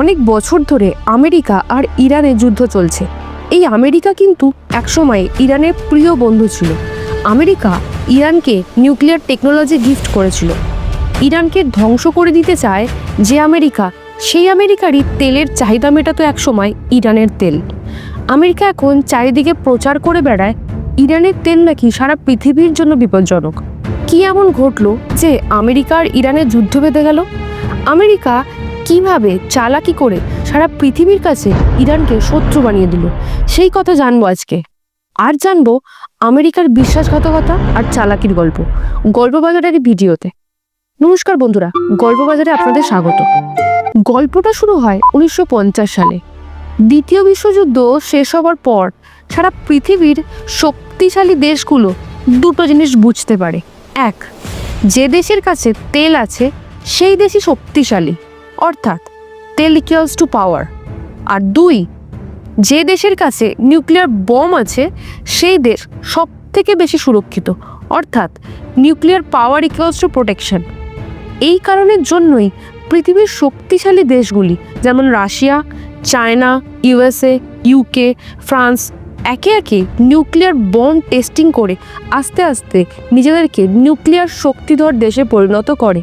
অনেক বছর ধরে আমেরিকা আর ইরানে যুদ্ধ চলছে। এই আমেরিকা কিন্তু একসময় ইরানের প্রিয় বন্ধু ছিল। আমেরিকা ইরানকে নিউক্লিয়ার টেকনোলজি গিফট করেছিল। ইরানকে ধ্বংস করে দিতে চায় যে আমেরিকা, সেই আমেরিকারই তেলের চাহিদা মেটাতো একসময় ইরানের তেল। আমেরিকা এখন চারিদিকে প্রচার করে বেড়ায় ইরানের তেল নাকি সারা পৃথিবীর জন্য বিপজ্জনক। কি এমন ঘটলো যে আমেরিকা আর ইরানের যুদ্ধ বেঁধে গেল? আমেরিকা কীভাবে, চালাকি করে সারা পৃথিবীর কাছে ইরানকে শত্রু বানিয়ে দিল? সেই কথা জানব আজকে। আর জানব আমেরিকার বিশ্বাসঘাতকতা আর চালাকির গল্প, গল্পবাজারের এই ভিডিওতে। নমস্কার বন্ধুরা, গল্পবাজারে আপনাদের স্বাগত। গল্পটা শুরু হয় উনিশশো পঞ্চাশ সালে। দ্বিতীয় বিশ্বযুদ্ধ শেষ হওয়ার পর সারা পৃথিবীর শক্তিশালী দেশগুলো দুটো জিনিস বুঝতে পারে। এক, যে দেশের কাছে তেল আছে, সেই দেশই শক্তিশালী। অর্থাৎ তেল ইকুয়ালস টু পাওয়ার আর দুই, যে দেশের কাছে নিউক্লিয়ার বম আছে, সেই দেশ সব থেকে বেশি সুরক্ষিত। অর্থাৎ nuclear power equals to protection এই কারণের জন্যই পৃথিবীর শক্তিশালী দেশগুলি, যেমন Russia, China USA UK France একে একে নিউক্লিয়ার বম টেস্টিং করে আস্তে আস্তে নিজেদেরকে নিউক্লিয়ার শক্তিধর দেশে পরিণত করে।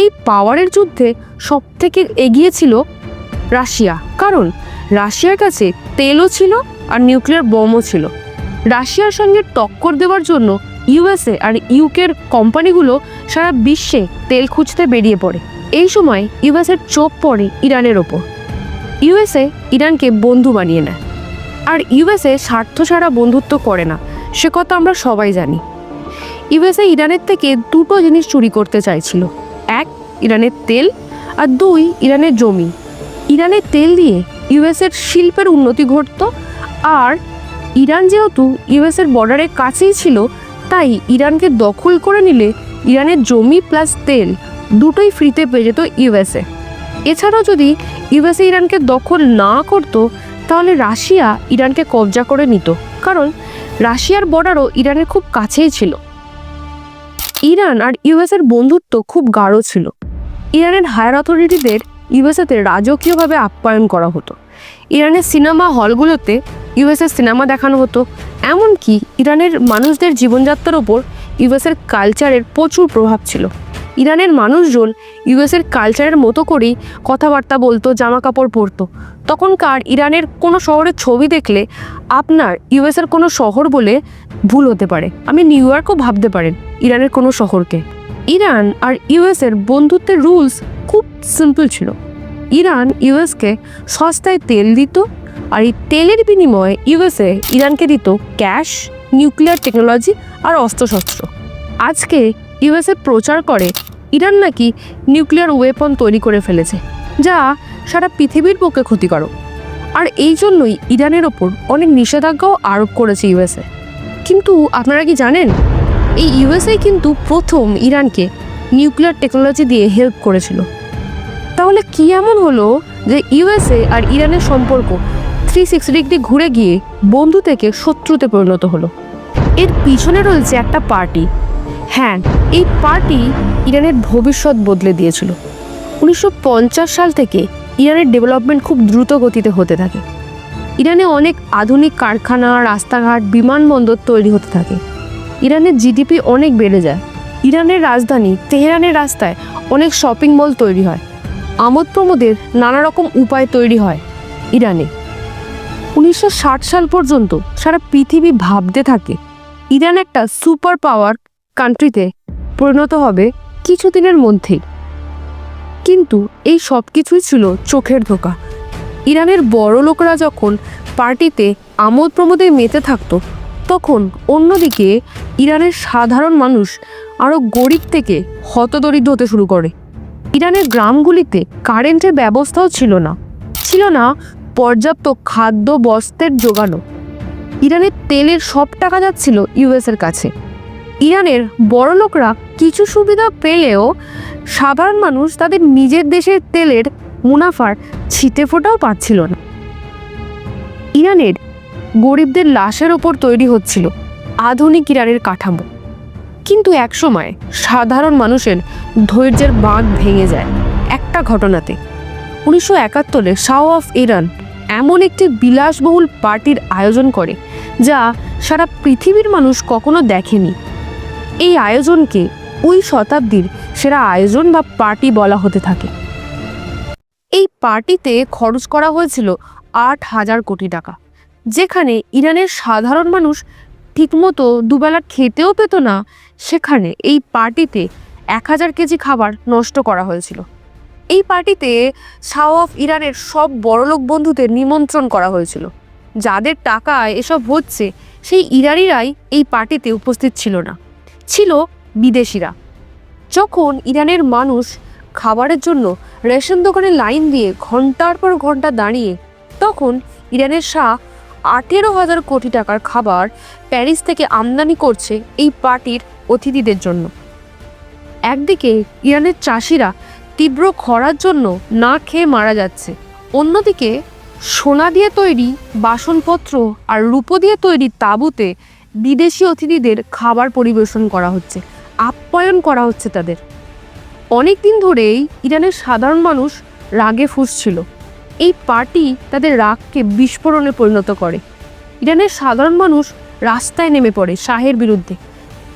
এই পাওয়ারের যুদ্ধে সব থেকে এগিয়ে ছিল রাশিয়া। কারণ রাশিয়ার কাছে তেলও ছিল আর নিউক্লিয়ার বোমও ছিল। রাশিয়ার সঙ্গে টক্কর দেওয়ার জন্য ইউএসএ আর ইউকের কোম্পানিগুলো সারা বিশ্বে তেল খুঁজতে বেরিয়ে পড়ে। এই সময় ইউএসএর চোখ পড়ে ইরানের ওপর। ইউএসএ ইরানকে বন্ধু বানিয়ে নেয়। আর ইউএসএ স্বার্থ ছাড়া বন্ধুত্ব করে না, সে কথা আমরা সবাই জানি। ইউএসএ ইরানের থেকে দুটো জিনিস চুরি করতে চাইছিল। ইরানের তেল আর দুই, ইরানের জমি। ইরানের তেল দিয়ে ইউএসের শিল্পের উন্নতি ঘটত আর ইরান যেহেতু ইউএসের বর্ডারের কাছেই ছিল, তাই ইরানকে দখল করে নিলে ইরানের জমি প্লাস তেল দুটোই ফ্রিতে পেয়ে যেত ইউএসএ। এছাড়াও যদি ইউএসএ ইরানকে দখল না করতো, তাহলে রাশিয়া ইরানকে কবজা করে নিত, কারণ রাশিয়ার বর্ডারও ইরানের খুব কাছেই ছিল। ইরান আর ইউএসের বন্ধুত্ব খুব গাঢ় ছিল। ইরানের হায়ার অথরিটিদের ইউএসএতে রাজকীয়ভাবে আপ্যায়ন করা হতো। ইরানের সিনেমা হলগুলোতে ইউএসএর সিনেমা দেখানো হতো। এমনকি ইরানের মানুষদের জীবনযাত্রার ওপর ইউএসের কালচারের প্রচুর প্রভাব ছিল। ইরানের মানুষজন ইউএসের কালচারের মতো করেই কথাবার্তা বলতো জামা কাপড় পরতো। তখনকার ইরানের কোনো শহরের ছবি দেখলে আপনার ইউএসের কোনো শহর বলে ভুল হতে পারে। আমি নিউ ইয়র্কও ভাবতে পারেন ইরানের কোনো শহরকে। ইরান আর ইউএসের বন্ধুত্বের রুলস খুব সিম্পল ছিল। ইরান ইউএসকে সস্তায় তেল দিত আর এই তেলের বিনিময়ে ইউএসএ ইরানকে দিত ক্যাশ, নিউক্লিয়ার টেকনোলজি আর অস্ত্রশস্ত্র। আজকে ইউএসএ প্রচার করে ইরান নাকি নিউক্লিয়ার ওয়েপন তৈরি করে ফেলেছে, যা সারা পৃথিবীর পক্ষে ক্ষতিকারক। আর এই জন্যই ইরানের ওপর অনেক নিষেধাজ্ঞাও আরোপ করেছে ইউএসএ। কিন্তু আপনারা কি জানেন? এই ইউএসএ কিন্তু প্রথম ইরানকে নিউক্লিয়ার টেকনোলজি দিয়ে হেল্প করেছিল। তাহলে কি এমন হলো যে ইউএসএ আর ইরানের সম্পর্ক থ্রি সিক্সটি ডিগ্রি ঘুরে গিয়ে বন্ধু থেকে শত্রুতে পরিণত হলো? এর পিছনে রয়েছে একটা পার্টি হ্যাঁ এই পার্টি ইরানের ভবিষ্যৎ বদলে দিয়েছিল। উনিশশো পঞ্চাশ সাল থেকে ইরানের ডেভেলপমেন্ট খুব দ্রুত গতিতে হতে থাকে। ইরানে অনেক আধুনিক কারখানা, রাস্তাঘাট, বিমানবন্দর তৈরি হতে থাকে। ইরানের জিডিপি অনেক বেড়ে যায়। ইরানের রাজধানী তেহরানের রাস্তায় অনেক শপিং মল তৈরি হয়। আমোদ প্রমোদের নানা রকম উপায় তৈরি হয় ইরানে। উনিশশো ষাট সাল পর্যন্ত সারা পৃথিবী ভাবতে থাকে, ইরান একটা সুপার পাওয়ার কান্ট্রিতে পরিণত হবে কিছুদিনের মধ্যেই। কিন্তু এই সব কিছুই ছিল চোখের ধোকা। ইরানের বড় লোকরা যখন পার্টিতে আমোদ প্রমোদে মেতে থাকতো তখন অন্যদিকে ইরানের সাধারণ মানুষ আরও গরিব থেকে হতদরিদ্র হতে শুরু করে। ইরানের গ্রামগুলিতে কারেন্টের ব্যবস্থাও ছিল না। ছিল না পর্যাপ্ত খাদ্য, বস্ত্রের জোগানো ইরানের তেলের সব টাকা যাচ্ছিল ইউএসের কাছে। ইরানের বড়লোকরা কিছু সুবিধা পেলেও সাধারণ মানুষ তাদের নিজের দেশের তেলের মুনাফার ছিটে ফোটাও পাচ্ছিল না। ইরানের গরিবদের লাশের ওপর তৈরি হচ্ছিল আধুনিক ইরানের কাঠামো। কিন্তু একসময় সাধারণ মানুষের ধৈর্যের বাঁধ ভেঙে যায় একটা ঘটনাতে। উনিশশো একাত্তরে শাহ অফ ইরান এমন একটি বিলাসবহুল পার্টির আয়োজন করে যা সারা পৃথিবীর মানুষ কখনো দেখেনি। এই আয়োজনকে ওই শতাব্দীর সেরা আয়োজন বা পার্টি বলা হতে থাকে। এই পার্টিতে খরচ করা হয়েছিল আট হাজার কোটি টাকা। যেখানে ইরানের সাধারণ মানুষ ঠিকমতো দুবেলা খেতেও পেত না, সেখানে এই পার্টিতে এক হাজার কেজি খাবার নষ্ট করা হয়েছিল। এই পার্টিতে শাহ অফ ইরানের সব বড়লোক বন্ধুদের নিমন্ত্রণ করা হয়েছিল। যাদের টাকায় এসব হচ্ছে, সেই ইরানিরাই এই পার্টিতে উপস্থিত ছিল না। ছিল বিদেশিরা। যখন ইরানের মানুষ খাবারের জন্য রেশন দোকানে লাইন দিয়ে ঘণ্টার পর ঘণ্টা দাঁড়িয়ে, তখন ইরানের শাহ আঠেরো হাজার কোটি টাকার খাবার প্যারিস থেকে আমদানি করছে এই পার্টির অতিথিদের জন্য। একদিকে ইরানের চাষিরা তীব্র খরার জন্য না খেয়ে মারা যাচ্ছে। অন্যদিকে সোনা দিয়ে তৈরি বাসনপত্র আর রূপো দিয়ে তৈরি তাঁবুতে বিদেশি অতিথিদের খাবার পরিবেশন করা হচ্ছে, আপ্যায়ন করা হচ্ছে তাদের। অনেক দিন ধরেই ইরানের সাধারণ মানুষ রাগে ফুসছিল। এই পার্টি তাদের রাগকে বিস্ফোরণে পরিণত করে। ইরানের সাধারণ মানুষ রাস্তায় নেমে পড়ে শাহের বিরুদ্ধে।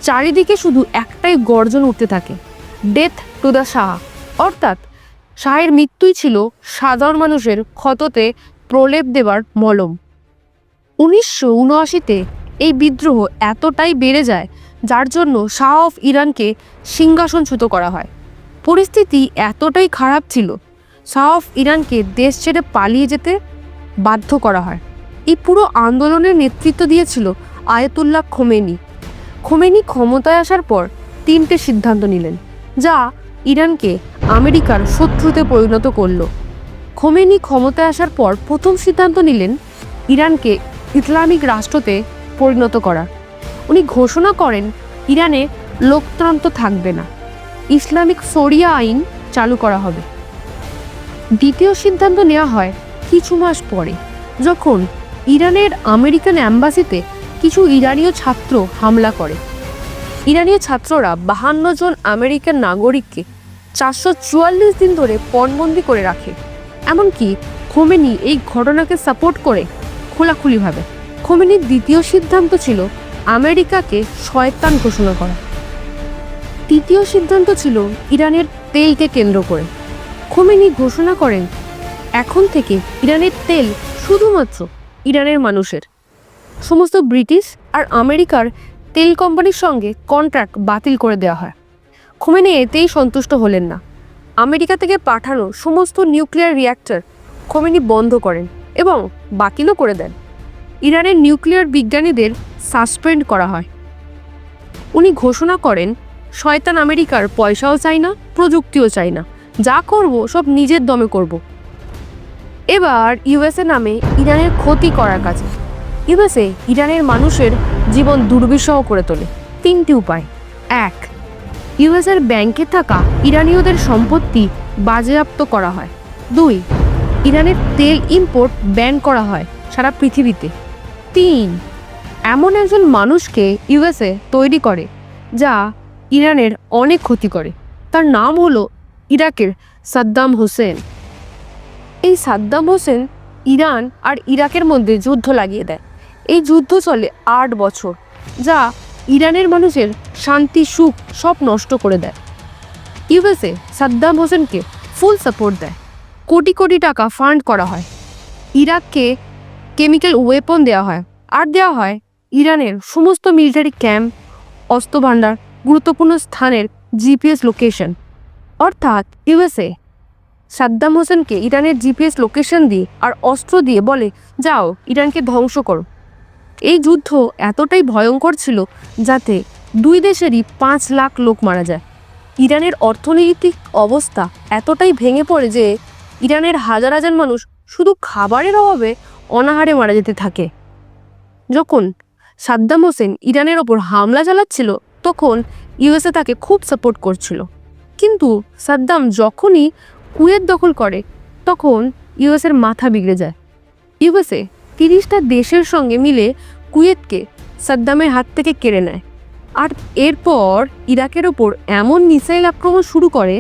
চারিদিকে শুধু একটাই গর্জন উঠতে থাকে ডেথ টু দ্য শাহ অর্থাৎ শাহের মৃত্যুই ছিল সাধারণ মানুষের ক্ষততে প্রলেপ দেবার মলম। উনিশশো উনআশিতে এই বিদ্রোহ এতটাই বেড়ে যায়, যার জন্য শাহ অফ ইরানকে সিংহাসনচ্যুত করা হয়। পরিস্থিতি এতটাই খারাপ ছিল শাহ অফ ইরানকে দেশ ছেড়ে পালিয়ে যেতে বাধ্য করা হয়। এই পুরো আন্দোলনের নেতৃত্ব দিয়েছিল আয়তুল্লাহ খোমেনি। খোমেনি ক্ষমতায় আসার পর তিনটে সিদ্ধান্ত নিলেন, যা ইরানকে আমেরিকার শত্রুতে পরিণত করল। খোমেনি ক্ষমতায় আসার পর প্রথম সিদ্ধান্ত নিলেন ইরানকে ইসলামিক রাষ্ট্রতে পরিণত করা উনি ঘোষণা করেন, ইরানে লোকতন্ত্র থাকবে না, ইসলামিক শরিয়া আইন চালু করা হবে। দ্বিতীয় সিদ্ধান্ত নেওয়া হয় কিছু মাস পরে। যখন ইরানের আমেরিকান অ্যাম্বাসিতে কিছু ইরানীয় ছাত্র হামলা করে। ইরানীয় ছাত্ররা বাহান্ন জন আমেরিকান নাগরিককে চারশো চুয়াল্লিশ দিন ধরে পণবন্দি করে রাখে। এমনকি খোমেনি এই ঘটনাকে সাপোর্ট করে খোলাখুলিভাবে খোমেনির দ্বিতীয় সিদ্ধান্ত ছিল আমেরিকাকে শয়তান ঘোষণা করা। তৃতীয় সিদ্ধান্ত ছিল ইরানের তেলকে কেন্দ্র করে। খোমেনি ঘোষণা করেন, এখন থেকে ইরানের তেল শুধুমাত্র ইরানের মানুষের। সমস্ত ব্রিটিশ আর আমেরিকার তেল কোম্পানির সঙ্গে কন্ট্রাক্ট বাতিল করে দেওয়া হয়। খোমেনি এতেই সন্তুষ্ট হলেন না। আমেরিকা থেকে পাঠানো সমস্ত নিউক্লিয়ার রিয়্যাক্টর খোমেনি বন্ধ করেন এবং বাতিলও করে দেন। ইরানের নিউক্লিয়ার বিজ্ঞানীদের সাসপেন্ড করা হয়। উনি ঘোষণা করেন, শয়তান আমেরিকার পয়সাও চাই না, প্রযুক্তিও চাই না। যা করব, সব নিজের দমে করব। এবার ইউএসএ নামে ইরানের ক্ষতি করার কাছে ইউএসএ ইরানের মানুষের জীবন দুর্বিষহ করে তোলে। তিনটি উপায়। এক, ইউএসএর ব্যাংকে থাকা ইরানীয়দের সম্পত্তি বাজেয়াপ্ত করা হয়। দুই, ইরানের তেল ইম্পোর্ট ব্যান করা হয় সারা পৃথিবীতে। তিন, এমন একজন মানুষকে ইউএসএ তৈরি করে যা ইরানের অনেক ক্ষতি করে। তার নাম হলো ইরাকের সাদ্দাম হোসেন। এই সাদ্দাম হোসেন ইরান আর ইরাকের মধ্যে যুদ্ধ লাগিয়ে দেয়। এই যুদ্ধ চলে আট বছর, যা ইরানের মানুষের শান্তি, সুখ সব নষ্ট করে দেয়। ইউএসএ সাদ্দাম হোসেনকে ফুল সাপোর্ট দেয়। কোটি কোটি টাকা ফান্ড করা হয়। ইরাককে কেমিক্যাল ওয়েপন দেওয়া হয়। আর দেওয়া হয় ইরানের সমস্ত মিলিটারি ক্যাম্প অস্ত্রভাণ্ডার গুরুত্বপূর্ণ স্থানের জিপিএস লোকেশন অর্থাৎ ইউএসএ। সাদ্দাম হোসেনকে ইরানের জিপিএস লোকেশন দিয়ে আর অস্ত্র দিয়ে বলে, যাও, ইরানকে ধ্বংস করো। এই যুদ্ধ এতটাই ভয়ঙ্কর ছিল যাতে দুই দেশেরই পাঁচ লাখ লোক মারা যায়। ইরানের অর্থনৈতিক অবস্থা এতটাই ভেঙে পড়ে যে ইরানের হাজার হাজার মানুষ শুধু খাবারের অভাবে অনাহারে মারা যেতে থাকে। যখন সাদ্দাম হোসেন ইরানের ওপর হামলা চালাচ্ছিল, তখন ইউএসএ তাকে খুব সাপোর্ট করছিল। কিন্তু সাদ্দাম যখনই কুয়েত দখল করে, তখন ইউএসের মাথা বিগড়ে যায়। ইউএসএ তিরিশটা দেশের সঙ্গে মিলে কুয়েতকে সাদ্দামের হাত থেকে কেড়ে নেয়। আর এরপর ইরাকের ওপর এমন মিসাইল আক্রমণ শুরু করে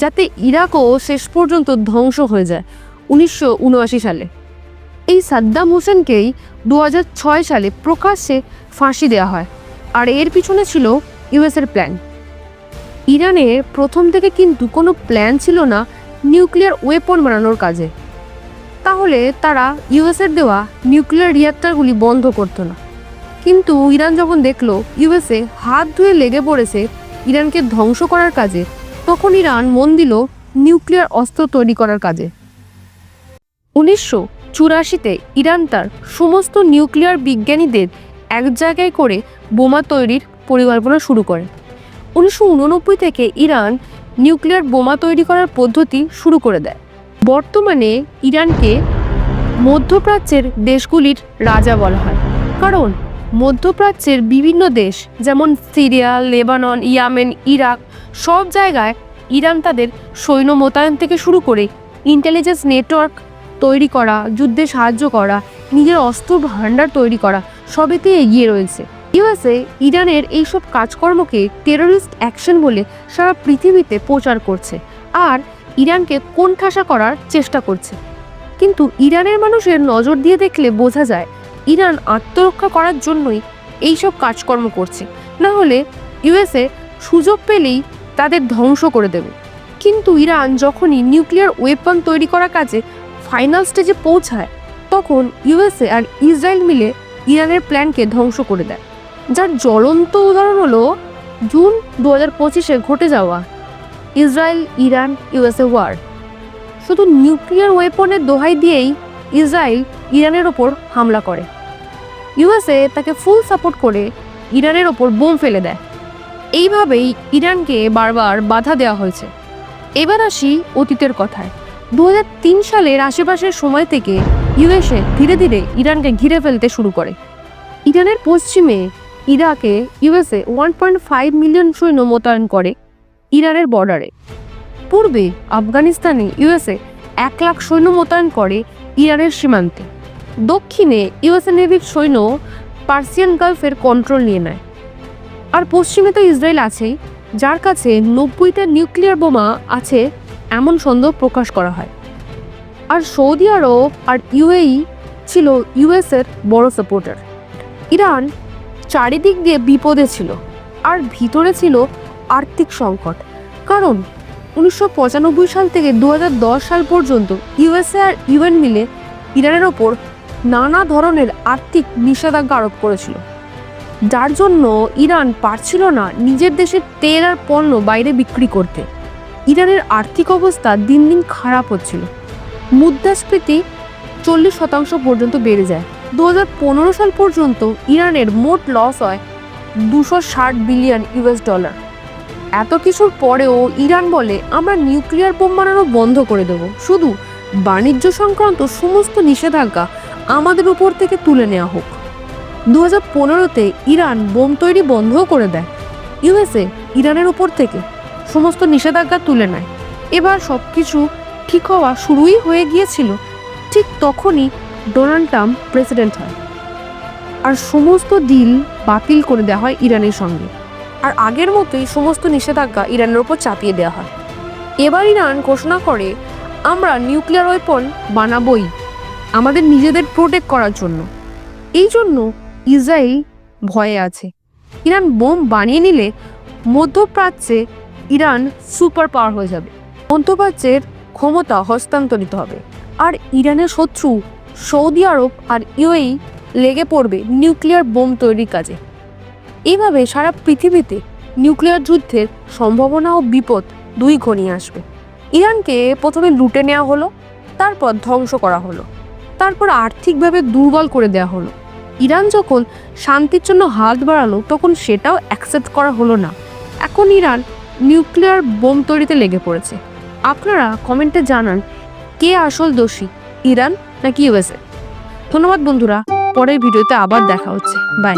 যাতে ইরাকও শেষ পর্যন্ত ধ্বংস হয়ে যায় উনিশশো উনআশি সালে। এই সাদ্দাম হোসেনকেই দু সালে প্রকাশ্যে ফাঁসি দেওয়া হয়। আর এর পিছনে ছিল ইউএসের প্ল্যান ইরানের প্রথম থেকে কিন্তু কোনো প্ল্যান ছিল না নিউক্লিয়ার ওয়েপন বানানোর কাজে। তাহলে তারা ইউএসের দেওয়া নিউক্লিয়ার রিয়াক্টারগুলি বন্ধ করতো না। কিন্তু ইরান যখন দেখল ইউএসএ হাত ধুয়ে লেগে পড়েছে ইরানকে ধ্বংস করার কাজে, তখন ইরান মন দিল নিউক্লিয়ার অস্ত্র তৈরি করার কাজে। উনিশশো চুরাশিতে ইরান তার সমস্ত নিউক্লিয়ার বিজ্ঞানীদের এক জায়গায় করে বোমা তৈরির পরিকল্পনা শুরু করে। উনিশশো উননব্বই থেকে ইরান নিউক্লিয়ার বোমা তৈরি করার পদ্ধতি শুরু করে দেয়। বর্তমানে ইরানকে মধ্যপ্রাচ্যের দেশগুলির রাজা বলা হয়। কারণ মধ্যপ্রাচ্যের বিভিন্ন দেশ যেমন সিরিয়া, লেবানন, ইয়ামেন, ইরাক সব জায়গায় ইরান তাদের সৈন্য মোতায়েন থেকে শুরু করে ইন্টেলিজেন্স নেটওয়ার্ক তৈরি করা, যুদ্ধে সাহায্য করা, নিজের অস্ত্র ভাণ্ডার তৈরি করা সবেতে এগিয়ে রয়েছে। ইউএসএ, ইরানের এইসব কাজকর্মকে টেররিস্ট অ্যাকশন বলে সারা পৃথিবীতে প্রচার করছে আর ইরানকে কোণঠাসা করার চেষ্টা করছে। কিন্তু ইরানের মানুষের নজর দিয়ে দেখলে বোঝা যায়, ইরান আত্মরক্ষা করার জন্যই এইসব কাজকর্ম করছে। না হলে ইউএসএ সুযোগ পেলেই তাদের ধ্বংস করে দেবে। কিন্তু ইরান যখনই নিউক্লিয়ার ওয়েপন তৈরি করার কাজে ফাইনাল স্টেজে পৌঁছায়, তখন ইউএসএ আর ইসরায়েল মিলে ইরানের প্ল্যানকে ধ্বংস করে দেয়। যার জ্বলন্ত উদাহরণ হলো জুন দু হাজার পঁচিশে ঘটে যাওয়া ইসরায়েল ইরান ইউএসএ ওয়ার। শুধু নিউক্লিয়ার ওয়েপনের দোহাই দিয়েই ইসরায়েল ইরানের ওপর হামলা করে। ইউএসএ তাকে ফুল সাপোর্ট করে ইরানের ওপর বোম ফেলে দেয়। এইভাবেই ইরানকে বারবার বাধা দেওয়া হয়েছে। এবার আসি অতীতের কথায়। দু হাজার তিন সালের আশেপাশের সময় থেকে ইউএসএ ধীরে ধীরে ইরানকে ঘিরে ফেলতে শুরু করে। ইরানের পশ্চিমে ইরাকে USA one point five million সৈন্য মোতায়েন করে ইরানের বর্ডারে। পূর্বে আফগানিস্তানে ইউএসএ এক লাখ সৈন্য মোতায়েন করে ইরানের সীমান্তে। দক্ষিণে ইউএসএ নেভির সৈন্য পার্সিয়ান গালফের কন্ট্রোল নিয়ে নেয়। আর পশ্চিমে তো ইসরায়েল আছেই যার কাছে নব্বইটা নিউক্লিয়ার বোমা আছে এমন সন্দেহ প্রকাশ করা হয়। আর সৌদি আরব আর ইউএই ছিল ইউএসের বড় সাপোর্টার ইরান চারিদিক দিয়ে বিপদে ছিল আর ভিতরে ছিল আর্থিক সংকট। কারণ উনিশশো পঁচানব্বই সাল থেকে দু হাজার দশ সাল পর্যন্ত ইউএসএ আর ইউএন মিলে ইরানের ওপর নানা ধরনের আর্থিক নিষেধাজ্ঞা আরোপ করেছিল। যার জন্য ইরান পারছিল না নিজের দেশের তেল আর পণ্য বাইরে বিক্রি করতে। ইরানের আর্থিক অবস্থা দিন দিন খারাপ হচ্ছিল। মুদ্রাস্ফীতি চল্লিশ শতাংশ পর্যন্ত বেড়ে যায়। দু হাজার পনেরো সাল পর্যন্ত ইরানের মোট লস হয় দুশো ষাট বিলিয়ন ইউএস ডলার। এত কিছুর পরেও ইরান বলে, আমরা নিউক্লিয়ার বোম বানানো বন্ধ করে দেব। শুধু বাণিজ্য সংক্রান্ত সমস্ত নিষেধাজ্ঞা আমাদের উপর থেকে তুলে নেওয়া হোক। দু হাজার পনেরোতে ইরান বোম তৈরি বন্ধও করে দেয়। ইউএসএ ইরানের উপর থেকে সমস্ত নিষেধাজ্ঞা তুলে নেয়। এবার সব কিছু ঠিক হওয়া শুরুই হয়ে গিয়েছিল। ঠিক তখনই ডোনাল্ড ট্রাম্প প্রেসিডেন্ট হয়। আর সমস্ত ডিল বাতিল করে দেওয়া হয় ইরানের সঙ্গে। আর আগের মতোই সমস্ত নিষেধাজ্ঞা ইরানের ওপর চাপিয়ে দেওয়া হয়। এবার ইরান ঘোষণা করে, আমরা নিউক্লিয়ার ওয়েপন বানাবই। আমাদের নিজেদের প্রোটেক্ট করার জন্য। এই জন্য ইসরায়েল ভয়ে আছে। ইরান বোম বানিয়ে নিলে মধ্যপ্রাচ্যে ইরান সুপার পাওয়ার হয়ে যাবে। মধ্যপ্রাচ্যের ক্ষমতা হস্তান্তরিত হবে। আর ইরানের শত্রু সৌদি আরব আর ইউএই লেগে পড়বে নিউক্লিয়ার বোম তৈরির কাজে। এভাবে সারা পৃথিবীতে নিউক্লিয়ার যুদ্ধের সম্ভাবনা ও বিপদ দুই ঘনিয়ে আসবে। ইরানকে প্রথমে লুটে নেওয়া হলো, তারপর ধ্বংস করা হলো, তারপর আর্থিকভাবে দুর্বল করে দেওয়া হলো। ইরান যখন শান্তির জন্য হাত বাড়ালো, তখন সেটাও অ্যাকসেপ্ট করা হলো না। এখন ইরান নিউক্লিয়ার বোম তৈরিতে লেগে পড়েছে। আপনারা কমেন্টে জানান, কে আসল দোষী? ইরান নাকি ইউএসএ? ধন্যবাদ বন্ধুরা পরের ভিডিওতে আবার দেখা হচ্ছে। বাই।